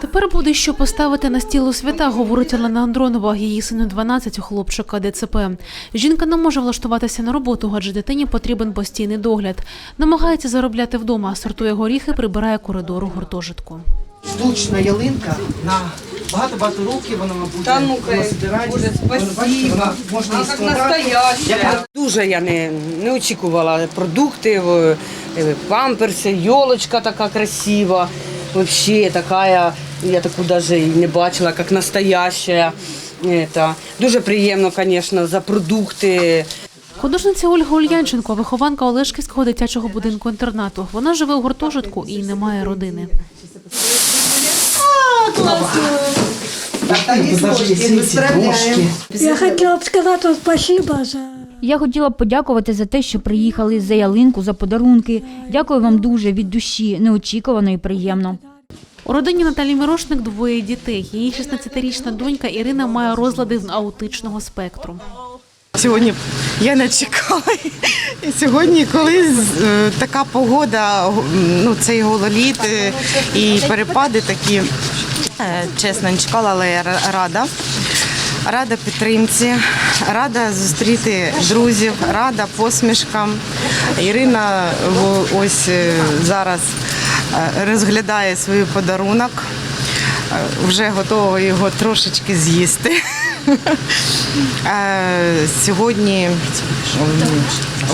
Тепер буде що поставити на стіл у свята, говорить Олена Андронова. Її сину 12, у хлопчика ДЦП. Жінка не може влаштуватися на роботу, адже дитині потрібен постійний догляд. Намагається заробляти вдома, сортує горіхи, прибирає коридор у гуртожитку. штучна ялинка на багато-багато років, вона буде Та ну. Боже, спасибо. можна і складати. настояща. Дуже я не, не очікувала продукти, е, е, памперси, йолочка така красива. Вообще така, я таку навіть і не бачила, як настоящая. Это. Дуже приємно, звісно, за продукти. Художниця Ольга Ульянченко, вихованка Олешківського дитячого будинку інтернату. Вона живе у гуртожитку і не має родини. Я хотела бы сказать вам спасибо за Я хотіла б подякувати за те, що приїхали за ялинку, за подарунки. Дякую вам дуже від душі, неочікувано і приємно. У родині Наталі Мірошник двоє дітей. Її 16-річна донька Ірина має розлади з аутичного спектру. Сьогодні я не чекала. І сьогодні, коли е, така погода, ну цей гололіт е, і перепади такі, е, чесно, не чекала, але я ра- рада. Рада підтримці, рада зустріти друзів, рада посмішкам. Ірина ось е, зараз е, розглядає свій подарунок. Е, Вже готова його трошечки з'їсти. Сьогодні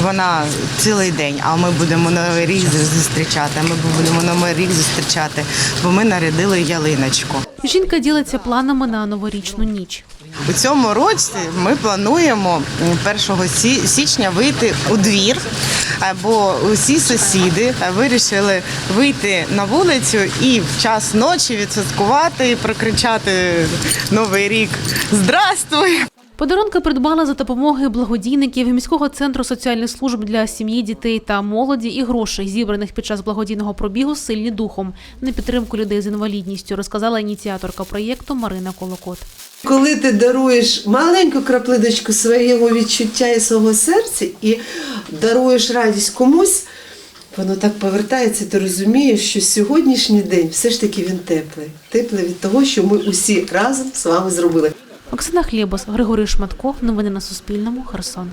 вона цілий день, а ми будемо новий рік зустрічати. Ми будемо новий рік зустрічати, бо ми нарядили ялиночку. Жінка ділиться планами на новорічну ніч. У цьому році ми плануємо м, 1 сі- січня вийти у двір, бо усі сусіди вирішили вийти на вулицю і в час ночі відсвяткувати прокричати Новий рік Здрастуй! Подарунки придбала за допомогою благодійників міського центру соціальних служб для сім'ї, дітей та молоді і грошей, зібраних під час благодійного пробігу сильні духом на підтримку людей з інвалідністю, розказала ініціаторка проєкту Марина Колокот. Коли ти даруєш маленьку краплиночку свого відчуття і свого серця і даруєш радість комусь, воно так повертається, ти розумієш, що сьогоднішній день все ж таки він теплий. Теплий від того, що ми усі разом з вами зробили. Оксана Хлєбос, Григорій Шматко. Новини на Суспільному. Херсон.